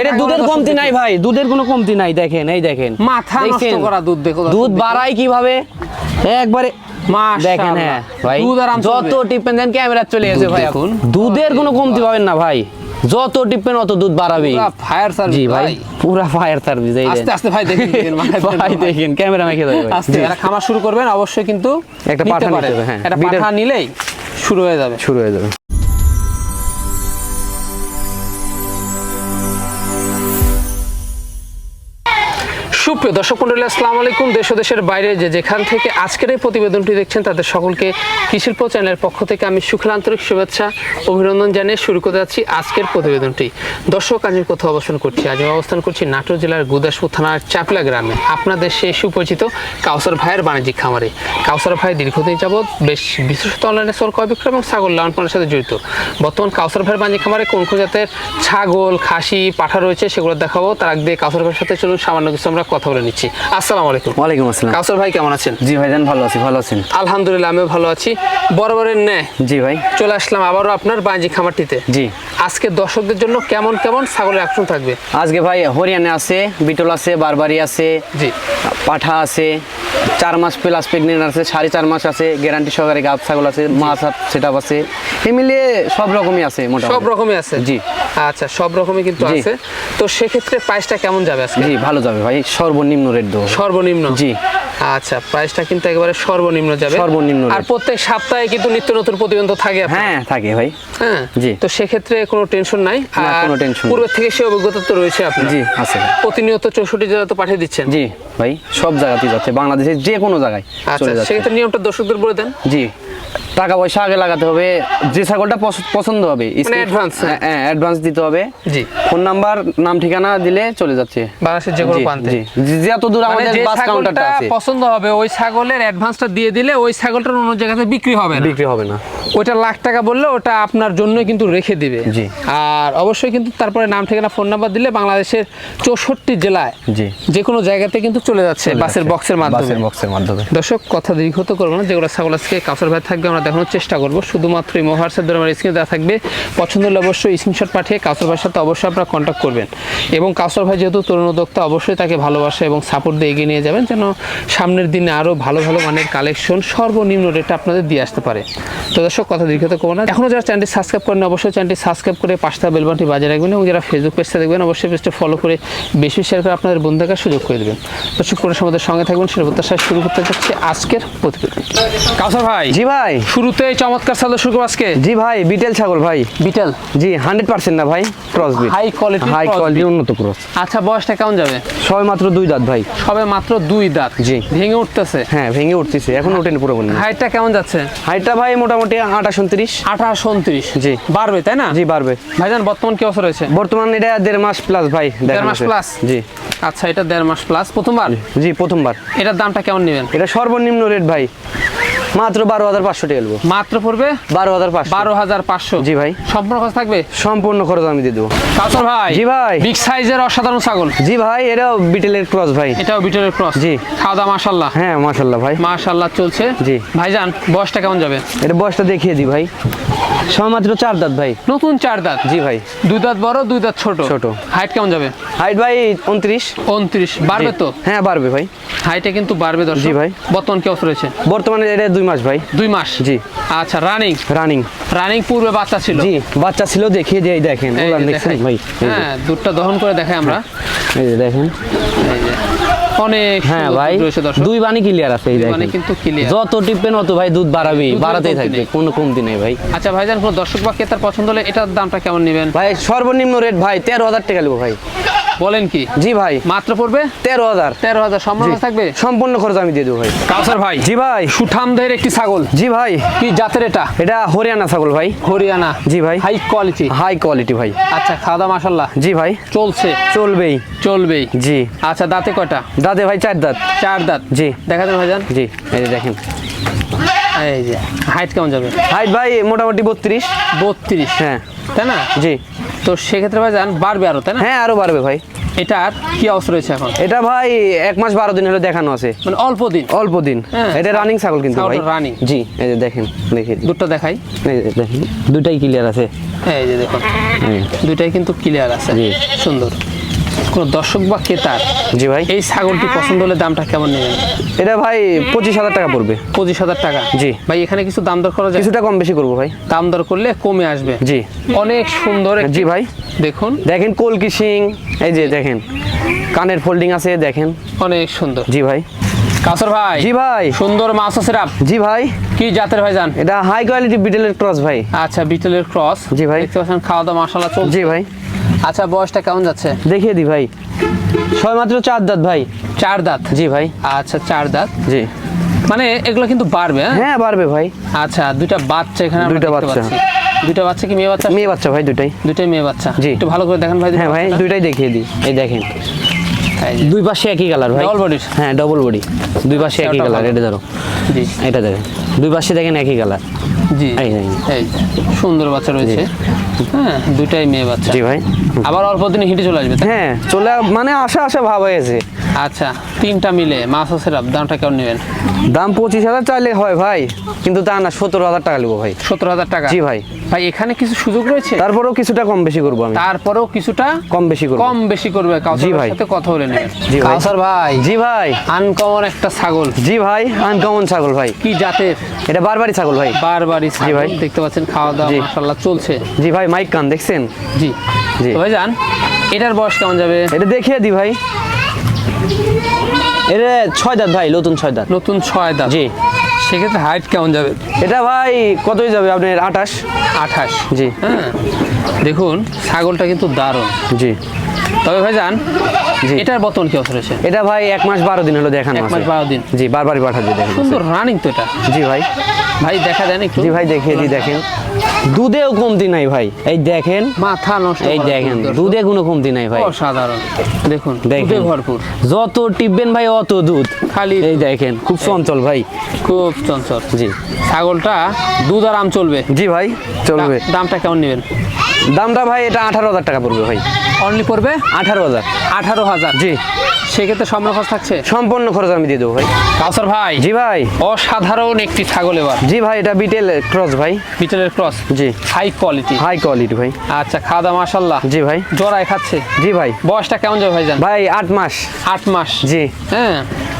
এটা দুধের কমতি নাই ভাই দুধের কোনো কমতি নাই দেখেন এই দেখেন। মাথা নষ্ট করা দুধ দেখো দুধ বাড়ায় কীভাবে? একবারে মাশাআল্লাহ। দেখেন হ্যাঁ ভাই যত টিপেন দেন ক্যামেরা চলে গেছে ভাই। দেখুন। দুধের কোনো কমতি পাবেন না ভাই। যত টিপেন অত দুধ বাড়াবেই। পুরা ফায়ার সার্ভিস জি ভাই পুরা ফায়ার সার্ভিস এই আস্তে আস্তে ভাই দেখেন ভাই ক্যামেরা মেখে দেবে আস্তে খামার শুরু করবেন অবশ্যই কিন্তু একটা নিতে পাঠা নিতে হবে, হ্যাঁ। একটা পাঠা নিলেই শুরু হয়ে যাবে। শুরু হয়ে যাবে। সুপ্রিয় দর্শক মন্ডলী, আসসালামু আলাইকুম। দেশ ও দেশের বাইরে যে যেখান থেকে আজকের এই প্রতিবেদনটি দেখছেন, তাদের সকলকে কৃষিল্প চ্যানেলের পক্ষ থেকে আমি সুখল আন্তরিক শুভেচ্ছা, অভিনন্দন জানিয়ে শুরু করতে যাচ্ছি আজকের প্রতিবেদনটি। দর্শক, আজ কোথাও অবস্থান করছি? আজ অবস্থান করছি নাটোর জেলার গুদাসপুর থানার চাপলা গ্রামে। আপনাদের সেই সুপরিচিত কাউসার ভাইয়ের বাণিজ্যিক খামারে। কাউসার ভাই দীর্ঘদিন যাবৎ বেশ বিশেষত অনলাইনে ক্রয় বিক্রয় এবং ছাগল লালন সাথে জড়িত। বর্তমান কাউসার ভাইয়ের বাণিজ্যিক খামারে কোন কোন জাতের ছাগল, খাসি, পাঠা রয়েছে সেগুলো দেখাবো। তার আগে কাউসার ভাইয়ের সাথে চলুন, সামান্য কিছু আমরা কথা বলে নিচ্ছি। আসসালামু আলাইকুম। ওয়ালাইকুম আসসালাম। কাউসার ভাই কেমন আছেন? জি ভাইজান ভালো আছি ভালো আছেন? আলহামদুলিল্লাহ আমিও ভালো আছি। বরাবরের ন্যায়। জি ভাই। চলে আসলাম আবারও আপনার বাণিজ্যিক খামারটিতে। জি। আজকে দর্শকদের জন্য কেমন কেমন ছাগলের আকর্ষণ থাকবে? আজকে ভাই হরিয়ানা আছে বিটল আছে বারবারি আছে জি। পাঠা আছে চার মাস প্লাস প্রেগনেন্ট আছে সাড়ে চার মাস আছে গ্যারান্টি সহকারে গাব ছাগল আছে মাছ সেট আপ আছে। এই মিলিয়ে সব রকমই আছে মোটামুটি। সব রকমই আছে? জি। আচ্ছা সব রকমই কিন্তু। আছে। তো সেক্ষেত্রে প্রাইসটা কেমন যাবে আজকে? জি ভালো যাবে ভাই। সর্বনিম্ন রেট দেবো। সর্বনিম্ন? জি। আচ্ছা প্রাইসটা কিন্তু একেবারে সর্বনিম্ন যাবে। সর্বনিম্ন আর প্রত্যেক সপ্তাহে কিন্তু নিত্য নতুন প্রতিবেদন তো থাকে হ্যাঁ থাকে ভাই। হ্যাঁ? জি। তো সেক্ষেত্রে কোনো টেনশন নাই। আর কোনো নেই। পূর্বের থেকে সে অভিজ্ঞতা তো রয়েছে আপনার। জি আছে। প্রতিনিয়ত চৌষট্টি জেলা তো পাঠিয়ে দিচ্ছেন। জি ভাই সব জায়গাতেই যাচ্ছে। বাংলাদেশের যে কোনো জায়গায় আচ্ছা সেক্ষেত্রে নিয়মটা দর্শকদের বলে দেন। জি। টাকা পয়সা আগে লাগাতে হবে। যে ছাগলটা পছন্দ হবে মানে advance, হ্যাঁ। অ্যাডভান্স দিতে হবে। জি। ফোন নাম্বার নাম ঠিকানা দিলে চলে যাচ্ছে। বাংলাদেশের যে কোনো প্রান্তে। জি। যত দূর মানে আমাদের বাস কাউন্টারটা আছে। পছন্দ হবে ওই ছাগলের অ্যাডভান্সটা দিয়ে দিলে ওই ছাগলটার অন্য জায়গাতে বিক্রি হবে না। বিক্রি হবে না। ওইটা লাখ টাকা বললে ওটা আপনার জন্য কিন্তু রেখে দিবে। জি। আর অবশ্যই কিন্তু তারপরে নাম ঠিকানা ফোন নাম্বার দিলে বাংলাদেশের চৌষট্টি জেলায় জি। যে কোনো জায়গাতে কিন্তু চলে যাচ্ছে বাসের বক্সের মাধ্যমে। বাসের বক্সের মাধ্যমে। দর্শক কথা দীর্ঘত করব না। যেগুলো ছাগল আজকে কাউসার ভাই থাকবে আমরা দেখানোর চেষ্টা করব। শুধুমাত্র এই মোহার্সের দ্বারা আমার স্ক্রিনে দেওয়া থাকবে। পছন্দ হলে অবশ্যই স্ক্রিনশট পাঠিয়ে কাউসার ভাইয়ের সাথে অবশ্যই আপনারা কন্ট্যাক্ট করবেন। এবং কাউসার ভাই যেহেতু তরুণ উদ্যোক্তা অবশ্যই তাকে ভালোবাসা এবং সাপোর্ট দিয়ে এগিয়ে নিয়ে যাবেন যেন সামনের দিনে আরও ভালো ভালো মানের কালেকশন সর্বনিম্ন রেটে আপনাদের দিয়ে আসতে পারে। তো দর্শক কথা দীর্ঘত করব না। এখনও যারা চ্যানেলটি সাবস্ক্রাইব করেন অবশ্যই চ্যানেলটি সাবস্ক্রাইব করে পাঁচটা বেলবানটি বাজিয়ে রাখবেন এবং যারা ফেসবুক পেজটা দেখবেন অবশ্যই পেজটা ফলো করে বেশি শেয়ার করে আপনাদের বন্ধুদের সুযোগ করে দেবেন। দর্শক করে আমাদের সঙ্গে থাকবেন সেটা প্রত্যাশা শুরু করতে যাচ্ছে আজকের প্রতিবেদন কাউসার ভাই। জি ভাই। শুরুতেই চমৎকার সাদা শুরু আজকে। জি ভাই বিটেল ছাগল ভাই। বিটেল? জি হান্ড্রেড পার্সেন্ট না ভাই cross high quality high quality উন্নত ক্রস আচ্ছা বয়সটা কেমন যাবে? সবে মাত্র দুই দাঁত ভাই। সবে মাত্র দুই দাঁত। জি। ভেঙে উঠতেছে? হ্যাঁ ভেঙে উঠতেছে। এখন ওঠেনি পুরো হাইটটা কেমন যাচ্ছে? হাইটটা ভাই মোটামুটি আঠাশ উনত্রিশ। আঠাশ উনত্রিশ? জি। বাড়বে তাই না? জি বাড়বে। ভাইজান বর্তমান কি অবস্থা রয়েছে? বর্তমান এটা দেড় মাস প্লাস ভাই দেখানো মাস প্লাস জি। আচ্ছা এটা দেড় মাস প্লাস প্রথমবার? জি প্রথমবার। এটার দামটা কেমন নেবেন? এটা সর্বনিম্ন রেট ভাই। মাত্র বারো হাজার পাঁচশো টাকা নেব মাত্র পড়বে? বারো হাজার পাঁচশো। বারো হাজার পাঁচশো। জি ভাই। সম্পূর্ণ খরচ থাকবে? সম্পূর্ণ খরচ আমি দিয়ে দেবো। কাউসার ভাই। জি ভাই। বিগ সাইজের অসাধারণ ছাগল। জি ভাই এটাও বিটেলের ক্রস ভাই। এটাও বিটলের ক্রস। জি। খাওয়া দাওয়া মাসাল্লাহ হ্যাঁ মাশাল্লাহ ভাই। মাশাল্লাহ চলছে। জি। ভাইজান বয়সটা কেমন যাবে? এটা বয়সটা দেখিয়ে দি ভাই। সমাত্র চার দাঁত ভাই। নতুন চার দাঁত। জি ভাই। দুই দাঁত বড় দুই দাঁত ছোট। ছোট। হাইট কেমন যাবে? হাইট ভাই উনত্রিশ। উনত্রিশ। বাড়বে তো? হ্যাঁ বাড়বে ভাই। হাইটে কিন্তু বাড়বে দর্শক। জি ভাই। বর্তমান কি অবস্থা রয়েছে? বর্তমানে এটা দুই মাস ভাই। দুই মাস? জি। আচ্ছা রানিং রানিং রানিং পূর্বে বাচ্চা ছিল? জি বাচ্চা ছিল দেখিয়ে দিয়ে দেখেন। ভাই। হ্যাঁ দুধটা দহন করে দেখাই আমরা। এই দেখেন। এই যে। অনেক হ্যাঁ ভাই দুই বানি ক্লিয়ার আছে এই দেখেন। কিন্তু clear। যত টিপবেন অত ভাই দুধ বাড়াবেই বাড়াতেই থাকবে কোনো কমতি নেই ভাই। আচ্ছা ভাইজান কোনো দর্শক বা ক্রেতার পছন্দ হলে এটার দামটা কেমন নেবেন? ভাই সর্বনিম্ন রেট ভাই তেরো হাজার টাকা নেব ভাই। বলেন কি? জি ভাই। মাত্র পড়বে? তেরো হাজার। তেরো হাজার। সম্মান থাকবে? সম্পূর্ণ খরচ আমি দিয়ে দেবো ভাই। কাউসার ভাই জি ভাই। সুঠামদের একটি ছাগল। জি ভাই। কি জাতের এটা? এটা হরিয়ানা ছাগল ভাই। হরিয়ানা। জি ভাই। হাই কোয়ালিটি হাই কোয়ালিটি ভাই। আচ্ছা খাওয়া দাওয়া মাসাল্লাহ জি ভাই। চলছে। চলবেই। চলবেই। জি। আচ্ছা দাঁতে কয়টা? দাদে ভাই চার দাঁত। চার দাঁত। জি। দেখা যাবে ভাইজান। জি এই যে দেখেন। এই যে হাইট কেমন যাবে? হাইট ভাই মোটামুটি বত্রিশ। বত্রিশ। হ্যাঁ। তাই না? জি। তো সেক্ষেত্রে ভাইজান বাড়বে আরও তাই না? হ্যাঁ আরও বাড়বে ভাই। এটার কি অবস্থা রয়েছে এখন? এটা ভাই এক মাস বারো দিন হলো দেখানো আছে। মানে অল্প দিন? অল্প দিন। হ্যাঁ। এটা রানিং ছাগল কিন্তু ভাই। running। জি এই যে দেখেন দেখে। দুটো দেখাই। এই যে দেখেন দুটাই ক্লিয়ার আছে। এই যে দেখুন। এই। দুইটাই কিন্তু ক্লিয়ার আছে। জি। সুন্দর। কোন দর্শক বা ক্রেতার জি ভাই। এই ছাগলটি পছন্দ হলে দামটা কেমন নেবেন? এটা ভাই পঁচিশ হাজার টাকা পড়বে। পঁচিশ হাজার টাকা? জি। ভাই এখানে কিছু দাম দর করা যায়? কিছুটা কম বেশি করব ভাই। দাম দর করলে কমে আসবে। জি। অনেক সুন্দর জি ভাই। দেখুন। দেখেন কলকি সিং এই যে দেখেন। কানের ফোল্ডিং আছে দেখেন। অনেক সুন্দর। জি ভাই। কাসর ভাই জি ভাই। সুন্দর মাছ আছে জি ভাই। কি জাতের ভাই জান? এটা হাই কোয়ালিটি বিটেলের ক্রস ভাই। আচ্ছা বিটেলের ক্রস জি ভাই। দেখতে পাচ্ছেন খাওয়া দাওয়া মশলা চলছে। জি ভাই। আচ্ছা বয়সটা কেমন যাচ্ছে? দেখিয়ে দি ভাই। ছয় মাত্র চার দাঁত ভাই। চার দাঁত? জি ভাই। আচ্ছা চার দাঁত? জি। মানে এগুলো কিন্তু বাড়বে হ্যাঁ? হ্যাঁ পারবে ভাই। আচ্ছা দুইটা বাচ্চা এখানে দুইটা বাচ্চা। দুইটা বাচ্চা কি মেয়ে বাচ্চা? মেয়ে বাচ্চা ভাই দুটাই দুইটাই মেয়ে বাচ্চা। জি। একটু ভালো করে দেখেন ভাই হ্যাঁ ভাই দুইটাই দেখিয়ে দিই এই দেখেন। দুই পাশে একই কালার ভাই। Double body? হ্যাঁ ডবল বডি দুই পাশে একই কালার এটা ধরো। জি। এটা দেখেন। দুই পাশে দেখেন একই কালার জি। এই সুন্দর বাচ্চা রয়েছে। হ্যাঁ দুইটাই মেয়ে বাচ্চা। জি ভাই। আবার অল্প দিনে হিটে চলে আসবে হ্যাঁ চলে মানে আশা আশা ভাব হয়েছে। আচ্ছা তিনটা মিলে মাছ আছে দামটা কেমন নেবেন? দাম পঁচিশ হাজার চাইলে হয় ভাই কিন্তু তা না সতেরো হাজার টাকা নেব ভাই। সত্তর হাজার টাকা? জি ভাই। ভাই এখানে কিছু সুযোগ রয়েছে? তারপরেও কিছুটা কম বেশি করব আমি। তারপরেও কিছুটা কম বেশি করব। কম বেশি করবে জি ভাই। সাথে কথা বলে নেবেন। জি ভাই। কাউসার ভাই জি ভাই। আনকমন একটা ছাগল। জি ভাই আনকমন ছাগল ভাই। কি জাতের? এটা বারবারই ছাগল ভাই। বারবারই ছাগল ভাই। দেখতে পাচ্ছেন খাওয়া দাওয়া জি। মাশাআল্লাহ চলছে। জি ভাই মাইক কান দেখছেন? জি। জি। ভাই যান এটার বয়স কেমন যাবে? এটা দেখিয়ে দি ভাই। এটা ছয় দাঁত ভাই নতুন ছয় দাঁত। নতুন ছয় দাঁত। জি। সেক্ষেত্রে হাইট কেমন যাবে? এটা ভাই কতই যাবে আপনার? আঠাশ? আঠাশ। জি। হ্যাঁ। দেখুন ছাগলটা কিন্তু দারুণ। জি। তবে ভাই যান জি। এটার বর্তমান কি অবস্থা রয়েছে এটা ভাই এক মাস বারো দিন হলো দেখানো এক মাস। বারো দিন। জি বারবারই পাঠাচ্ছি দেখেন। সুন্দর রানিং তো এটা। জি ভাই। ভাই দেখা দেন একটু। জি ভাই দেখিয়ে দি দেখেন। দুধেও কমতি নাই ভাই। এই দেখেন মাথা নষ্ট এই দেখেন দুধে কোনো কমতি নাই ভাই। অসাধারণ। দেখুন দেখেন। দুধে ভরপুর। যত টিপবেন ভাই অত দুধ। খালি এই দেখেন খুব চঞ্চল ভাই। খুব চঞ্চল। জি। ছাগলটা দুধ আরাম চলবে। জি ভাই চলবে। দামটা কেমন নেবেন? দামটা ভাই এটা আঠারো হাজার টাকা পড়বে ভাই। অনলি পড়বে? আঠারো হাজার। আঠারো হাজার? জি। সেক্ষেত্রে সম্মান খরচ থাকছে? সম্পূর্ণ খরচ আমি দিয়ে দেবো ভাই। কাউসার ভাই জি ভাই। অসাধারণ একটি ছাগল এবার। জি ভাই এটা বিটেল ক্রস ভাই। বিটেলের ক্রস? জি। হাই কোয়ালিটি হাই কোয়ালিটি ভাই। আচ্ছা খাওয়া দাওয়া মাসাল্লাহ জি ভাই। জোড়ায় খাচ্ছে? জি ভাই। বয়সটা কেমন যাবে ভাই জান ভাই আট মাস। আট মাস। জি। হ্যাঁ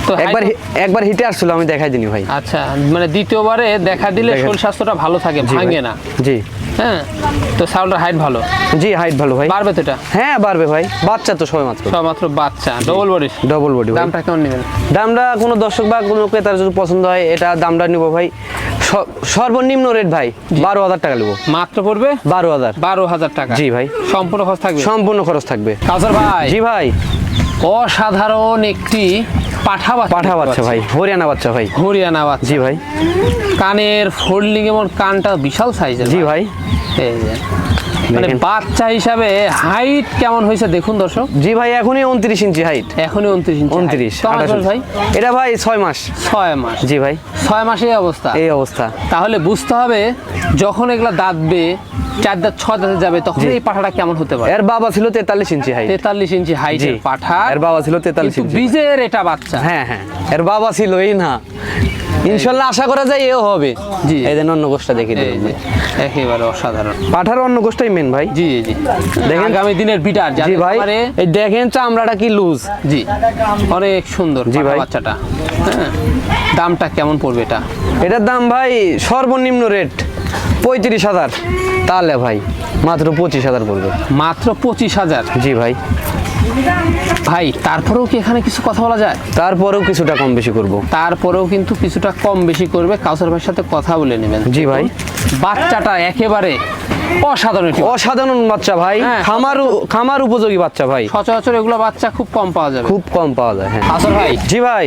তো একবার একবার হিটে আসছিল আমি দেখাই দিনি ভাই। আচ্ছা মানে দ্বিতীয়বারে দেখা দিলে শরীর স্বাস্থ্যটা ভালো থাকে ভাঙে না। জি। হ্যাঁ? তো ছাগলটার হাইট ভালো? জি হাইট ভালো ভাই। বাড়বে তো এটা? হ্যাঁ বাড়বে ভাই। বাচ্চা তো সবাই মাত্র। সব মাত্র বাচ্চা ডবল বডির ডবল বডি দামটা কেমন নেবেন? দামটা কোনো দর্শক বা কোনো ক্রেতার যদি পছন্দ হয় এটা দামটা নিব ভাই। সর্বনিম্ন রেট ভাই বারো হাজার টাকা নেব। মাত্র পড়বে? বারো হাজার। বারো হাজার টাকা। জি ভাই। সম্পূর্ণ খরচ থাকবে? সম্পূর্ণ খরচ থাকবে। কাউসার ভাই। জি ভাই। অসাধারণ একটি পাঠা বাচ্চা। পাঠা বাচ্চা ভাই হরিয়ানা বাচ্চা ভাই। হরিয়ানা বাচ্চা। জি ভাই। কানের ফোল্ডিং এবং কানটা বিশাল সাইজের জি ভাই। এই। মানে বাচ্চা হিসাবে হাইট কেমন হয়েছে দেখুন দর্শক। জি ভাই এখনই উনত্রিশ ইঞ্চি হাইট এখনই উনত্রিশ ইঞ্চি উনত্রিশ ভাই? এটা ভাই ছয় মাস। ছয় মাস। জি ভাই। ছয় মাসে এই অবস্থা। এই অবস্থা। তাহলে বুঝতে হবে যখন এগুলা দাঁতবে চার দাঁত ছয় দাঁতে যাবে তখন এই পাঠাটা কেমন হতে পারে? এর বাবা ছিল তেতাল্লিশ ইঞ্চি হাইট তেতাল্লিশ ইঞ্চি হাইটের পাঠা। এর বাবা ছিল তেতাল্লিশ বীজের এটা বাচ্চা। হ্যাঁ হ্যাঁ। এর বাবা ছিল এই না। ইনশাল্লাহ আশা করা যায় এও হবে। জি। এই দেন অন্য গোষ্ঠটা দেখি একেবারে অসাধারণ। পাঠার অন্য গোষ্ঠটাই মেন ভাই। জি জি দেখেন। দেখেন? আগামী দিনের বিটার জি ভাই। এই দেখেন চামড়াটা কি লুজ জি। অনেক সুন্দর জি ভাই। বাচ্চাটা। হ্যাঁ। দামটা কেমন পড়বে এটা? এটার দাম ভাই সর্বনিম্ন রেট পঁয়ত্রিশ হাজার। তাহলে ভাই মাত্র পঁচিশ হাজার পড়বে। মাত্র পঁচিশ হাজার। জি ভাই। ভাই তারপরেও কি এখানে কিছু কথা বলা যায়? তারপরেও কিছুটা কম বেশি করব। তারপরেও কিন্তু কিছুটা কম বেশি করবে। কাউসার ভাইয়ের সাথে কথা বলে নেবেন। জি ভাই। বাচ্চাটা একেবারে অসাধারণ অসাধারণ বাচ্চা ভাই। হ্যাঁ। খামার খামার উপযোগী বাচ্চা ভাই। সচরাচর এগুলো বাচ্চা খুব কম পাওয়া যাবে। খুব কম পাওয়া যায় হ্যাঁ। ভাই জি ভাই।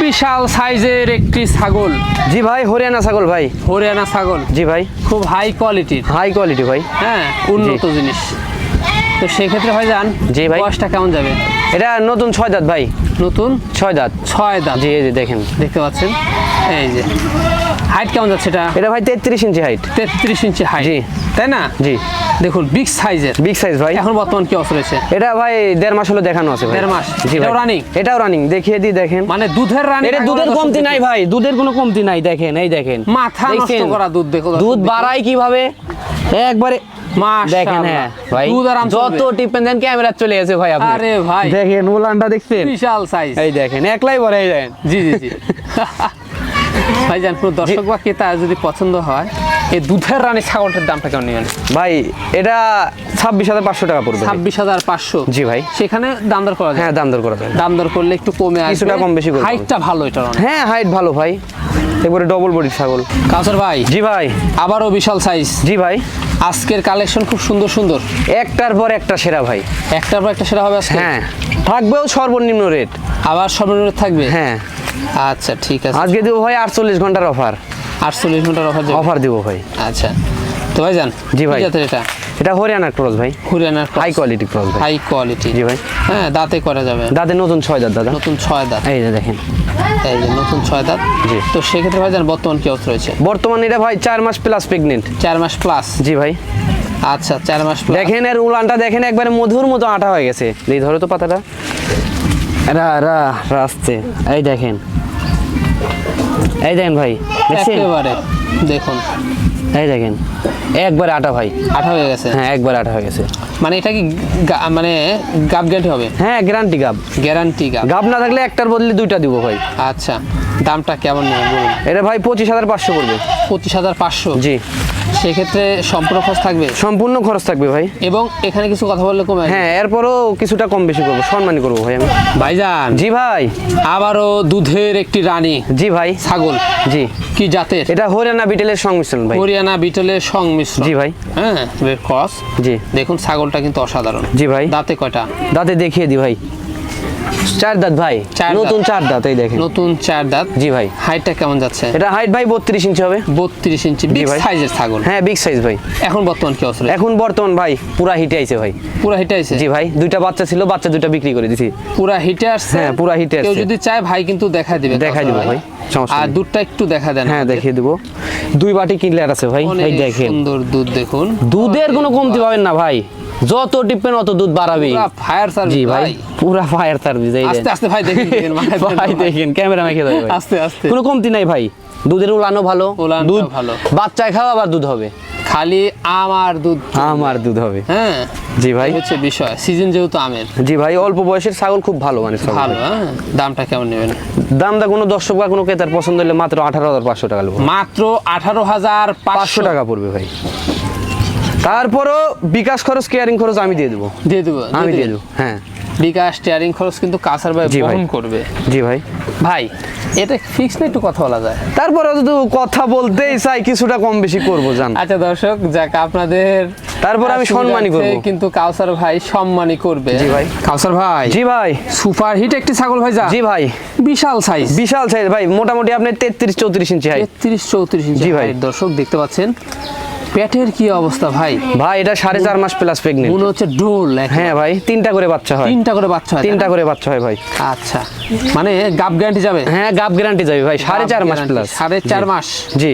বিশাল সাইজের একটি ছাগল। জি ভাই হরিয়ানা ছাগল ভাই। হরিয়ানা ছাগল। জি ভাই। খুব হাই কোয়ালিটির হাই কোয়ালিটি ভাই। হ্যাঁ উন্নত জিনিস। তো সেই ক্ষেত্রে ভাই যান জি ভাই। বয়সটা কেমন যাবে? এটা নতুন ছয় দাঁত ভাই। নতুন? ছয় দাঁত। ছয় দাঁত। জি যে দেখেন। দেখতে পাচ্ছেন? এই যে। হাইট কেমন যাচ্ছে এটা? এটা ভাই তেত্রিশ ইঞ্চি হাইট তেত্রিশ ইঞ্চি হাইট জি। তাই না? জি। দেখুন বিগ সাইজের বিগ সাইজ ভাই। এখন বর্তমান কি অবস্থা রয়েছে? এটা ভাই দেড় মাস হলো দেখানো আছে ভাই। দেড় মাস? জি এটাও running? এটাও রানিং দেখিয়ে দিই দেখেন। মানে দুধের রানী এটা দুধের কমতি নাই ভাই। দুধের কোনো কমতি নাই দেখেন এই দেখেন। মাথা নষ্ট করা দুধ দেখো দুধ বাড়ায় কীভাবে? একবারে। দেখেন হ্যাঁ ভাই যত টিপেন দেন ক্যামেরা চলে গেছে ভাই আপনি আরে ভাই। দেখেন উলানটা দেখছেন? বিশাল সাইজ এই দেখেন একলাই বড় এই দেখেন। জি জি জি। ভাই জান কোনো দর্শক বা ক্রেতা যদি পছন্দ হয় এই দুধের রানী ছাগলটার দামটা কেমন নেবেন? ভাই এটা ছাব্বিশ হাজার পাঁচশো টাকা পড়বে। ছাব্বিশ হাজার পাঁচশো। জি ভাই। সেখানে দাম দর করা যায়? হ্যাঁ দাম দর করা যাবে দাম দর করলে একটু কমে আসবে। কিছুটা কম বেশি করবে। হাইটটা ভালো এটা হ্যাঁ হাইট ভালো ভাই। এবারে ডবল বডির ছাগল। কাউসার ভাই। জি ভাই। আবারও বিশাল সাইজ জি ভাই। আজকের কালেকশন খুব সুন্দর সুন্দর। একটার পর একটা সেরা ভাই। একটার পর একটা সেরা হবে আজকে? হ্যাঁ। থাকবেও সর্বনিম্ন রেট আবার সর্বনিম্ন থাকবে? হ্যাঁ। আচ্ছা ঠিক আছে। আজকে দেবো ভাই আটচল্লিশ ঘণ্টার অফার আটচল্লিশ ঘণ্টার অফার অফার দিব ভাই। আচ্ছা। তো ভাই যান জি ভাই। এটা? এটা হরিয়ানার ক্রস ভাই। হরিয়ানার হাই কোয়ালিটি ক্রস ভাই। হাই কোয়ালিটি জি ভাই। হ্যাঁ দাঁতে করা যাবে। দাদা নতুন ছয় দাঁত দাদা। নতুন ছয় দাঁত। এই যে দেখেন। এই যে নতুন ছয় দাঁত। জি। তো সেক্ষেত্রে ভাই যান বর্তমান কি অবস্থা রয়েছে? বর্তমানে এটা ভাই চার মাস প্লাস প্রেগনেন্ট চার মাস প্লাস জি ভাই। আচ্ছা চার মাস প্লাস দেখেন এর উলানটা দেখেন একবারে মধুর মতো আটা হয়ে গেছে। এই ধরো তো পাতাটা। রা রা রা আসছে। এই দেখেন। এই দেখেন ভাই দেখছেন? দেখুন। এই দেখেন। একবার আটা ভাই। আটা হয়ে গেছে? হ্যাঁ একবার আটা হয়ে গেছে। মানে এটা কি মানে গাব গ্যারান্টি হবে? হ্যাঁ গ্যারান্টি গাব। গ্যারান্টি গাব। গাব না থাকলে একটার বদলে দুইটা দিব ভাই। আচ্ছা দামটা কেমন নেবেন বলুন? এটা ভাই পঁচিশ হাজার পাঁচশো পড়বে। পঁচিশ হাজার পাঁচশো? জি। সেক্ষেত্রে সম্পূর্ণ খরচ থাকবে? সম্পূর্ণ খরচ থাকবে ভাই। এবং এখানে কিছু কথা বললে কমে হ্যাঁ এরপরও কিছুটা কম বেশি করব সম্মানই করব ভাই আমি। ভাইজান। জি ভাই। আবারও দুধের একটি রানী। জি ভাই। ছাগল। জি। কি জাতের? এটা হরিয়ানা বিটেলের সংমিশ্রণ ভাই। হরিয়ানা বিটলের সংমিশ্রণ। জি ভাই। হ্যাঁ ক্রস জি। দেখুন ছাগলটা কিন্তু অসাধারণ। জি ভাই। দাঁতে কয়টা? দাঁতে দেখিয়ে দি ভাই। চার দাঁত ভাই নতুন চার দাঁত এই দেখেন। নতুন চার দাঁত জি ভাই। হাইটটা কেমন যাচ্ছে? এটা হাইট ভাই বত্রিশ ইঞ্চি হবে। বত্রিশ ইঞ্চি বিগ। সাইজের ছাগল। হ্যাঁ বিগ সাইজ ভাই। এখন বর্তমান কি অবস্থা? এখন বর্তমান ভাই পুরা হিটে আইছে ভাই। পুরা হিটে আছে জি ভাই দুইটা বাচ্চা ছিল বাচ্চা দুইটা বিক্রি করে দিছি। পুরা হিটে আসছে? হ্যাঁ, পুরা হিটে কেউ যদি চায় ভাই কিন্তু দেখা দিবে। দেখাই দিব ভাই আর দুধটা একটু দেখা দেন হ্যাঁ দেখিয়ে দিব। দুই বাটি কিনলের আছে ভাই এই দেখেন। সুন্দর দুধ দেখুন। দুধের কোনো কমতি পাবেন না ভাই। যত টিপবেন অত দুধ বাড়াবে। ফায়ার সার্ভিস জি ভাই পুরা ফায়ার সার্ভিস এই আস্তে আস্তে ভাই দেখেন ভাই। দেখেন ক্যামেরা মেখে ভাই। আস্তে আস্তে। কোনো কমতি নাই ভাই। দুধের উলানো ভালো। দুধ ভালো। বাচ্চায় খাওয়া আবার দুধ হবে। খালি আমার দুধ। আমার দুধ হবে। হ্যাঁ। জি ভাই। হচ্ছে বিষয়। সিজন যেহেতু আমের। জি ভাই অল্প বয়সের ছাগল খুব ভালো মানে ভালো হ্যাঁ। দামটা কেমন নেবেন? দামটা কোনো দর্শক বা কোনো ক্রেতার পছন্দ হলে মাত্র আঠারো হাজার পাঁচশো টাকা মাত্র আঠারো হাজার পাঁচশো টাকা পড়বে ভাই। তারপরও বিকাশ খরচ কেয়ারিং খরচ আমি দিয়ে দেবো। দিয়ে দেবো আমি দিয়ে দেবো। হ্যাঁ। বিকাশ স্টিয়ারিং খরচ কিন্তু কাসার ভাই জি ভাই। বহন করবে। জি ভাই। ভাই এটা ফিক্স না একটু কথা বলা যায়? তারপরে যদি কথা বলতেই চাই কিছুটা কম বেশি করব জান। আচ্ছা দর্শক যাক আপনাদের তারপর আমি সম্মানই করব। কিন্তু কাউসার ভাই সম্মানই করবে। জি ভাই। কাউসার ভাই জি ভাই। সুপার হিট একটি ছাগল ভাই যা। জি ভাই। বিশাল সাইজ বিশাল সাইজ ভাই মোটামুটি আপনি তেত্রিশ চৌত্রিশ ইঞ্চি হাইট তেত্রিশ চৌত্রিশ ইঞ্চি জি ভাই। দর্শক দেখতে পাচ্ছেন পেটের কি অবস্থা ভাই? ভাই এটা সাড়ে চার মাস প্লাস প্রেগনেন্ট মনে হচ্ছে ডোল হ্যাঁ ভাই তিনটা করে বাচ্চা হয়। তিনটা করে বাচ্চা হয় তিনটা করে বাচ্চা হয় ভাই। আচ্ছা। মানে গাব গ্যারান্টি যাবে? হ্যাঁ গাব গ্যারান্টি যাবে ভাই সাড়ে চার মাস প্লাস সাড়ে চার মাস। জি।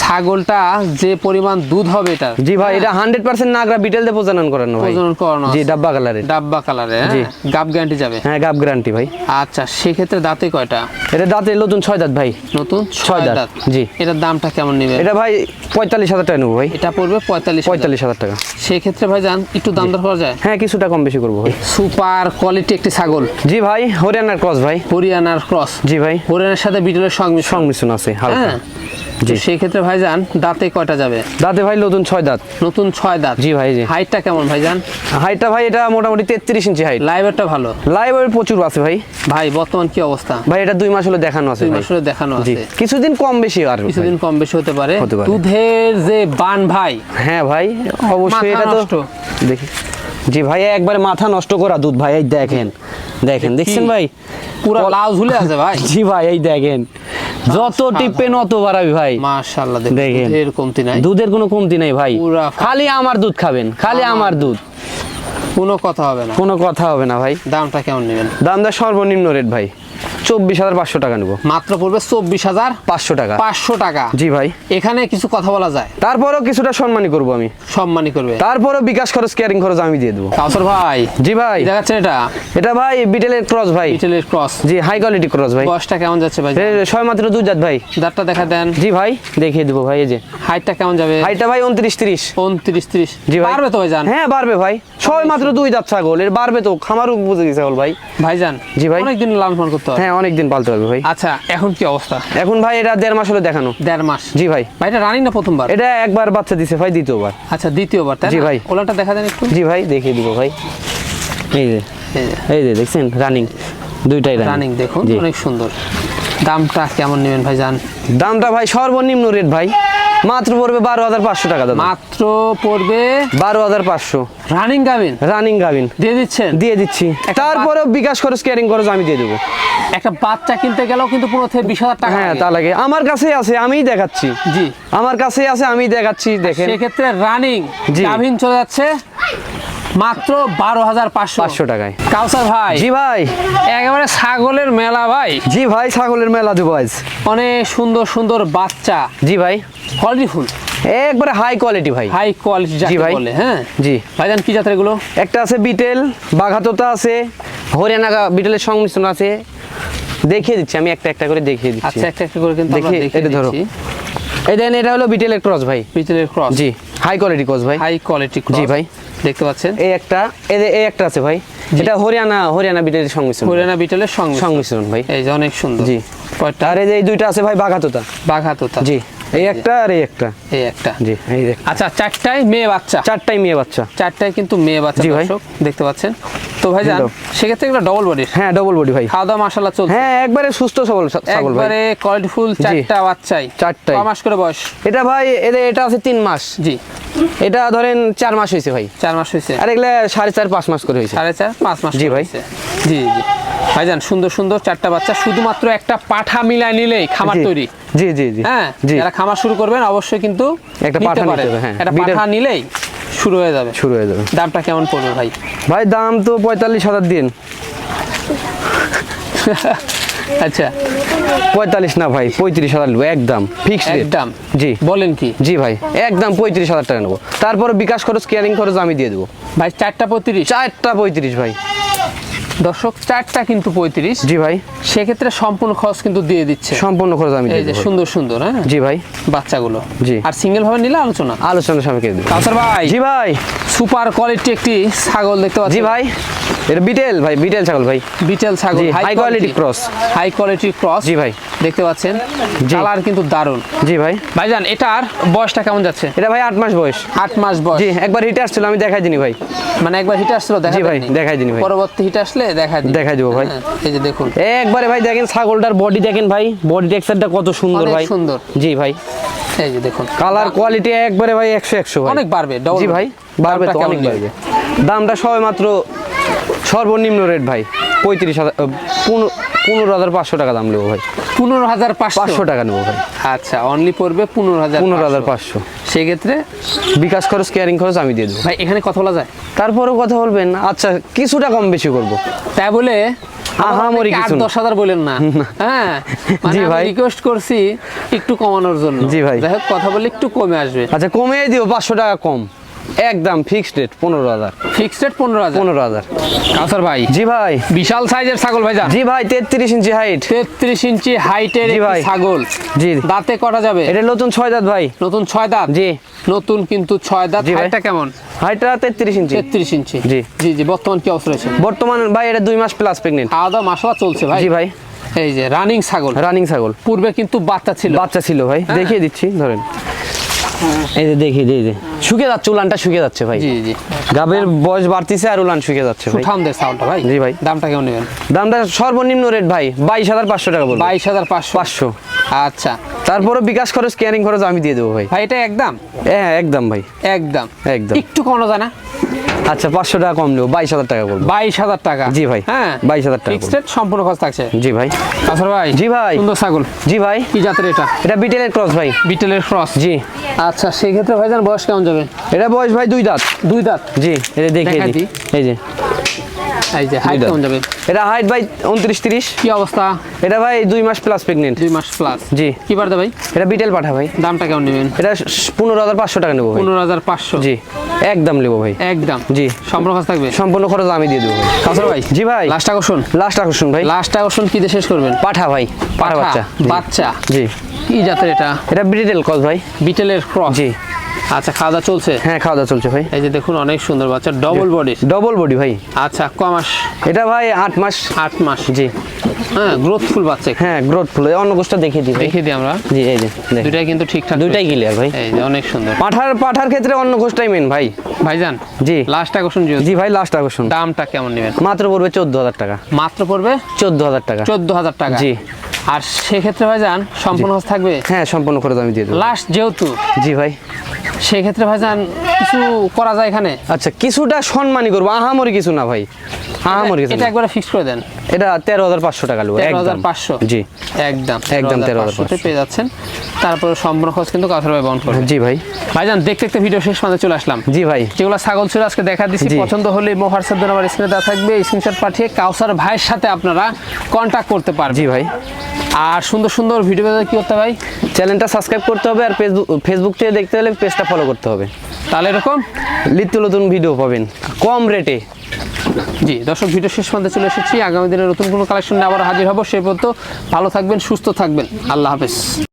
ছাগলটা যে পরিমাণ দুধ হবে এটা জি ভাই এটা হান্ড্রেড পার্সেন্ট নাগরা বিটেল দিয়ে প্রজনন করানো ভাই। প্রজনন করানো জি ডাব্বা কালারের ডাব্বা কালারে জি। গাব গ্যারান্টি যাবে। হ্যাঁ গাব গ্যারান্টি ভাই। আচ্ছা সেক্ষেত্রে দাঁতে কয়টা? এটা দাঁতের নতুন ছয় দাঁত ভাই। নতুন ছয় দাঁত, দাঁত। জি। এটার দামটা কেমন নেবে এটা ভাই পঁয়তাল্লিশ হাজার টাকা নেব ভাই? এটা পড়বে পঁয়তাল্লিশ পঁয়তাল্লিশ হাজার টাকা। সেক্ষেত্রে ভাই যান একটু দাম দর করা যায়? হ্যাঁ কিছুটা কম বেশি করব ভাই। সুপার কোয়ালিটি একটি ছাগল। জি ভাই হরিয়ানার ক্রস ভাই। হরিয়ানার ক্রস। জি ভাই। হরিয়ানার সাথে বিটলের সংমিশ্রণ। সংমিশ্রণ আছে হ্যাঁ। জি। সেই ক্ষেত্রে ভাই যান দাঁতে কয়টা যাবে? দাঁতে ভাই নতুন ছয় দাঁত। নতুন ছয় দাঁত। জি ভাই জি। হাইটটা কেমন ভাই যান হাইটটা ভাই এটা মোটামুটি তেত্রিশ ইঞ্চি হাইট। লাইভেরটা ভালো? লাইব্রেরি প্রচুর আছে ভাই। ভাই বর্তমান কি অবস্থা? ভাই এটা দুই মাস হলো দেখানো আছে দুই মাস ধরে দেখানো আছে। কিছুদিন কম বেশি আর কিছুদিন কম বেশি হতে পারে। দুধের যে বান ভাই হ্যাঁ ভাই অবশ্যই এটা তো। দেখি। জি ভাই একবারে মাথা নষ্ট করা দুধ ভাই দেখেন। দেখেন দেখছেন ভাই? পুরো লাউ ঝুলে আছে ভাই। জি ভাই এই দেখেন। যত টিপেন অত বাড়াবি ভাই। মাশাআল্লাহ দেখেন। এর দুধের কমতি নাই। দুধের কোনো কমতি নাই ভাই। খালি আমার দুধ খাবেন খালি আমার দুধ। কোনো কথা হবে না। কোনো কথা হবে না ভাই। দামটা কেমন নেবেন? দাম দা সর্বনিম্ন রেট ভাই। চব্বিশ হাজার পাঁচশো টাকা নেব। মাত্র পড়বে চব্বিশ হাজার পাঁচশো টাকা। পাঁচশো টাকা। জি ভাই। এখানে কিছু কথা বলা যায়। তারপরেও কিছুটা সম্মানই করব আমি। সম্মানী করবে। তারপরেও বিকাশ খরচ কেয়ারিং খরচ আমি দিয়ে দেবো। কাউসার ভাই জি ভাই। দেখাচ্ছেন এটা? এটা ভাই বিটেলের ক্রস ভাই। বিটেলের ক্রস জি হাই কোয়ালিটি ক্রস ভাই। বয়সটা কেমন যাচ্ছে ভাই? ছয় মাত্র দুই জাত ভাই। দাঁতটা দেখা দেন। জি ভাই দেখিয়ে দেবো ভাই এই যে। হাইটটা কেমন যাবে? হাইটা ভাই উনত্রিশ তিরিশ। উনত্রিশ ত্রিশ। জি ভাই। পারবে তো ভাই হ্যাঁ বাড়বে ভাই। ছয় মাত্র দুই জাত ছাগল এর বাড়বে তো খামারও বুঝে গেছে ছাগল ভাই। ভাইজান জি ভাই। অনেকদিন লালন পালন করতে হয় হ্যাঁ অনেকদিন পালতে পারবে ভাই। আচ্ছা এখন কি অবস্থা? এখন ভাই এটা দেড় মাস হলো দেখানো। দেড় মাস। জি ভাই। ভাই এটা রানিং না প্রথমবার? এটা একবার বাচ্চা দিছে ভাই দ্বিতীয়বার। আচ্ছা দ্বিতীয়বার তাই জি ভাই। ওলাটা দেখা দেন একটু। জি ভাই দেখিয়ে দিব ভাই। এই যে এই যে, দেখছেন? রানিং দুইটাই রানিং রানিং দেখুন অনেক সুন্দর। দামটা কেমন নেবেন ভাই জান? দামটা ভাই সর্বনিম্ন রেট ভাই। মাত্র পড়বে বারো হাজার পাঁচশো টাকা দাদা। মাত্র পড়বে বারো হাজার পাঁচশো। রানিং গাবিন? রানিং গাবিন। দিয়ে দিচ্ছেন? দিয়ে দিচ্ছি। একটা তারপরেও বিকাশ খরচ ক্যারিং খরচ আমি দিয়ে দেবো। একটা বাচ্চা কিনতে গেলেও কিন্তু পনেরো থেকে বিশ হাজার টাকা হ্যাঁ তা লাগে। আমার কাছেই আছে আমিই দেখাচ্ছি। জি। আমার কাছেই আছে আমি দেখাচ্ছি দেখেন। সেক্ষেত্রে রানিং। গাভিন চলে যাচ্ছে মাত্র বারো হাজার পাঁচশো। পাঁচশো টাকায়। কাউসার ভাই। জি ভাই। একেবারে ছাগলের মেলা ভাই। জি ভাই ছাগলের মেলা দেবো আজ। অনেক সুন্দর সুন্দর বাচ্চা। জি ভাই। কোয়ালিটি ফুল একবারে হাই কোয়ালিটি ভাই। হাই কোয়ালিটি জি ভাই। বলে হ্যাঁ? জি। ভাইজান কি জাতের এগুলো? একটা আছে বিটেল বাঘাতোতা আছে হরিয়ানা বিটেলের সংমিশ্রণ আছে। দেখিয়ে দিচ্ছি আমি একটা একটা করে দেখিয়ে দিচ্ছি। আচ্ছা একটা একটা করে কিন্তু আমরা দেখি, দেখে এটা ধরো। এই দেন এটা হলো বিটেলের ক্রস ভাই। পিতলের ক্রস জি হাই কোয়ালিটি ক্রস ভাই। হাই কোয়ালিটি ক্রস জি ভাই। দেখতে পাচ্ছেন? এই একটা এই একটা আছে ভাই। এটা হরিয়ানা হরিয়ানা বিটেলের সংমিশ্রণ হরিয়ানা বিটলের সংমিশ্রণ। ভাই। এই যে অনেক সুন্দর। জি। কয়টা আর এই যে এই দুইটা আছে ভাই বাঘাতোতা। বাঘা তোতা জি। এই একটা আর এই একটা। এই একটা। জি এই আচ্ছা চারটায় মেয়ে বাচ্চা। চারটাই মেয়ে বাচ্চা। চারটায় কিন্তু মেয়ে বাচ্চা ভাই। দর্শক দেখতে পাচ্ছেন? তো ভাই যান সেক্ষেত্রে একটা ডবল বডির হ্যাঁ ডবল বডি ভাই। খাওয়া দাওয়া মাসাল্লাহ চলছে। হ্যাঁ একবারে সুস্থ সবল ছাগল ভাই। একবারে কোয়ালিটি ফুল চারটা বাচ্চাই। চারটাই। ক মাস করে বয়স। এটা ভাই এদের এটা আছে তিন মাস। জি। এটা ধরেন চার মাস হয়েছে ভাই। চার মাস হয়েছে। আর এগুলা সাড়ে চার পাঁচ মাস করে হয়েছে। সাড়ে চার পাঁচ মাস জি ভাই। জি জি। ভাইজান সুন্দর সুন্দর চারটা বাচ্চা শুধুমাত্র একটা পাঠা মিলায় নিলেই খামার তৈরি। জি জি জি। হ্যাঁ যারা খামার শুরু করবেন অবশ্যই কিন্তু একটা পাঠা নিতে হবে, হ্যাঁ। একটা পাঠা নিলেই শুরু হয়ে যাবে। শুরু হয়ে যাবে। দামটা কেমন পড়বে ভাই? ভাই দাম তো পঁয়তাল্লিশ হাজার দিন। আচ্ছা। পঁয়তাল্লিশ না ভাই পঁয়ত্রিশ হাজার নেব একদম। ফিক্স একদম। জি। বলেন কি? জি ভাই একদম পঁয়ত্রিশ হাজার টাকা নেব। তারপর বিকাশ খরচ কেয়ারিং খরচ আমি দিয়ে দেবো। ভাই চারটা পঁয়ত্রিশ? চারটা পঁয়ত্রিশ ভাই। দর্শক চারটা কিন্তু পঁয়ত্রিশ। জি ভাই। সেক্ষেত্রে সম্পূর্ণ খরচ কিন্তু দিয়ে দিচ্ছে। সম্পূর্ণ খরচ আমি এই যে সুন্দর সুন্দর হ্যাঁ? জি ভাই। বাচ্চাগুলো। জি। আর সিঙ্গেল ভাবে নিলে আলোচনা। আলোচনা সামনে কাউসার ভাই। জি ভাই। সুপার কোয়ালিটি একটি ছাগল দেখতে পাচ্ছি জি ভাই। এটা বিটেল ভাই বিটেল ছাগল ভাই। বিটেল ছাগল high quality cross high quality cross জি ভাই। দেখতে পাচ্ছেন। কালার কিন্তু দারুণ। জি ভাই। ভাইজান এটার বয়সটা কেমন যাচ্ছে? এটা ভাই আট মাস বয়স। আট মাস বয়স। জি একবার হিটে আসছিল আমি দেখাই দিনি ভাই। মানে একবার হিট আসছিল দেখা জি ভাই, দেখাই দিনি ভাই। পরবর্তী হিট আসলে দেখা দিন দেবো ভাই। এই যে দেখুন। একবারে ভাই দেখেন ছাগলটার বডি দেখেন ভাই। বডি টেক্সচারটা কত সুন্দর ভাই। সুন্দর। জি ভাই। এই যে দেখুন। কালার কোয়ালিটি একবারে ভাই একশো একশো ভাই। অনেক বাড়বে জি ভাই বাড়বে। দামটা তো অনেক বাড়বে। দামটা সবাই মাত্র সর্বনিম্ন রেট ভাই পঁয়ত্রিশ হাজার পনেরো হাজার পাঁচশো টাকা দাম নেব ভাই। পনেরো হাজার পাঁচশো? পাঁচশো টাকা নেব ভাই। আচ্ছা অনলি পড়বে পনেরো হাজার পনেরো হাজার পাঁচশো। সেক্ষেত্রে? বিকাশ খরচ কেয়ারিং খরচ আমি দিয়ে দেবো। ভাই এখানে কথা বলা যায়? তারপরেও কথা বলবেন আচ্ছা কিছুটা কম বেশি করব। তাই বলে আহামরি কিছু দশ হাজার বলেন না। হ্যাঁ? জি ভাই। রিকোয়েস্ট করছি একটু কমানোর জন্য। জি ভাই। যাই হোক কথা বলে একটু কমে আসবে। আচ্ছা কমিয়ে দিও পাঁচশো টাকা কম। একদম ফিক্সড রেট পনেরো হাজার। ফিক্সড রেট পনেরো হাজার? পনেরো হাজার। কাউসার ভাই জি ভাই। বিশাল সাইজের ছাগল ভাই জি ভাই তেত্রিশ ইঞ্চি হাইট তেত্রিশ ইঞ্চি হাইটের ভাই। ছাগল। জি। দাঁতে কটা যাবে? এটা নতুন ছয় দাঁত ভাই। নতুন ছয় দাঁত? জি। নতুন কিন্তু ছয় দাঁত। হাইটটা কেমন? হাইটটা তেত্রিশ ইঞ্চি। তেত্রিশ ইঞ্চি। জি। জি জি বর্তমান কি অবস্থা রয়েছে? বর্তমান ভাই এটা দুই মাস প্লাস প্রেগনেন্ট খাওয়া দাওয়া মাসলা চলছে ভাই। জি ভাই। এই যে রানিং ছাগল। রানিং ছাগল। পূর্বে কিন্তু বাচ্চা ছিল। বাচ্চা ছিল ভাই। হ্যাঁ। দেখিয়ে দিচ্ছি ধরেন। এই যে দেখি এই যে। শুকিয়ে যাচ্ছে উলানটা শুকিয়ে যাচ্ছে ভাই। জি জি। গাবের বয়স বাড়তিছে আর উলান শুকিয়ে যাচ্ছে ভাই। সুঠামদের সাউন্ডটা ভাই। জি ভাই। দামটা কেমন নেবেন? দামটা সর্বনিম্ন রেট ভাই বাইশ হাজার পাঁচশো টাকা বলব। বাইশ হাজার পাঁচশো। পাঁচশো। আচ্ছা। তারপরে বিকাশ খরচ কেয়ারিং খরচ আমি দিয়ে দেবো ভাই। ভাই এটা একদম? হ্যাঁ একদম ভাই। একদম। একদম। একটু কমানো জানা না? আচ্ছা পাঁচশো টাকা কম নেব বাইশ হাজার টাকা করব বাইশ হাজার টাকা? জি ভাই। হ্যাঁ 22,000 টাকা ফিক্সড সম্পূর্ণ খরচ থাকছে? জি ভাই। কাসর ভাই জি ভাই। সুন্দর ছাগল। জি ভাই। কি জাতের এটা? এটা বিটেলের ক্রস ভাই। বিটেলের ক্রস? জি। আচ্ছা সেই ক্ষেত্রে ভাইজান বয়স কেমন যাবে? এটা বয়স ভাই দুই দাঁত। দুই দাঁত? জি এটা দেখিয়ে দিই। এই যে। এই যে হাইট কেমন যাবে? এটা হাইট ভাই উনত্রিশ তিরিশ। কি অবস্থা? এটা ভাই দুই মাস প্লাস প্রেগনেন্ট দুই মাস প্লাস জি। কি বার্তা ভাই? এটা বিটেল পাঠা ভাই। দামটা কেমন নেবেন? এটা পনেরো হাজার পাঁচশো টাকা নেব ভাই। পনেরো হাজার পাঁচশো। জি। একদম নেব ভাই। একদম। জি। সম্পূর্ণ খরচ থাকবে? সম্পূর্ণ খরচ আমি দিয়ে দেবো ভাই। কাসর ভাই? জি ভাই। লাস্ট আকর্ষণ? লাস্ট আকর্ষণ ভাই। লাস্ট আকর্ষণ কি দিয়ে শেষ করবেন? পাঠা ভাই। পাঠা বাচ্চা। বাচ্চা? জি। কি জাতের এটা? এটা বিটেল ক্রস ভাই। বিটেলের ক্রস জি। আচ্ছা খাওয়া দাওয়া চলছে? হ্যাঁ খাওয়া দাওয়া চলছে ভাই। এই যে দেখুন অনেক সুন্দর বাচ্চা ডবল বডি ডবল বডি ভাই। আচ্ছা ক মাস? এটা ভাই আট মাস। আট মাস। জি। হ্যাঁ গ্রোথফুল বাচ্চা হ্যাঁ গ্রোথফুল অন্য গোষ্ঠটা দেখিয়ে দিই দেখিয়ে দিই আমরা। জি এই যে দুইটাই কিন্তু ঠিকঠাক দুইটাই ক্লিয়ার ভাই। এই যে অনেক সুন্দর। পাঠার পাঠার ক্ষেত্রে অন্য গোষ্ঠটাই মেন ভাই। ভাইজান জি। লাস্ট আকর্ষণ জি ভাই লাস্ট আকর্ষণ। দামটা কেমন নেবেন? মাত্র পড়বে চোদ্দ হাজার টাকা। মাত্র পড়বে? চোদ্দ হাজার টাকা। চোদ্দ হাজার টাকা। জি। আর সেক্ষেত্রে ভাইজান সম্পূর্ণ খরচ থাকবে? হ্যাঁ সম্পূর্ণ খরচ আমি দিয়ে দেবো। লাস্ট যেহেতু। জি ভাই। সেক্ষেত্রে ভাইজান কিছু করা যায় এখানে? আচ্ছা কিছুটা সম্মানই করব। আহামরি কিছু না ভাই। আহামরি কিছু এটা। একবারে ফিক্স করে দেন। এটা তেরো হাজার পাঁচশো টাকা নেব তেরো হাজার পাঁচশো? জি। একদম। একদম 13,500 তে পেয়ে যাচ্ছেন। তারপরে সম্পূর্ণ খরচ কিন্তু কাছাড় ভাই বহন করবে জি ভাই। ভাইজান দেখতে দেখতে ভিডিও শেষ পর্যন্ত চলে আসলাম। জি ভাই। যেগুলো ছাগল ছিল আজকে দেখা দিচ্ছি। পছন্দ হলে মো হোয়াটসঅ্যাপ নাম্বার স্ক্রিনে দেওয়া থাকবে স্ক্রিনশট পাঠিয়ে কাউসার ভাইয়ের সাথে আপনারা কন্ট্যাক্ট করতে পারবেন। জি ভাই। আর সুন্দর সুন্দর ভিডিও কি করতে ভাই? চ্যানেলটা সাবস্ক্রাইব করতে হবে আর ফেসবুক ফেসবুক থেকে দেখতে হলে পেজটা ফলো করতে হবে। তাহলে এরকম? নিত্য নতুন ভিডিও পাবেন কম রেটে জি দর্শক ভিডিও শেষ পর্যন্ত চলে এসেছি। আগামী দিনে নতুন কোনো কালেকশন নিয়ে আবার হাজির হব সেই পর্যন্ত ভালো থাকবেন সুস্থ থাকবেন। আল্লাহ হাফেজ।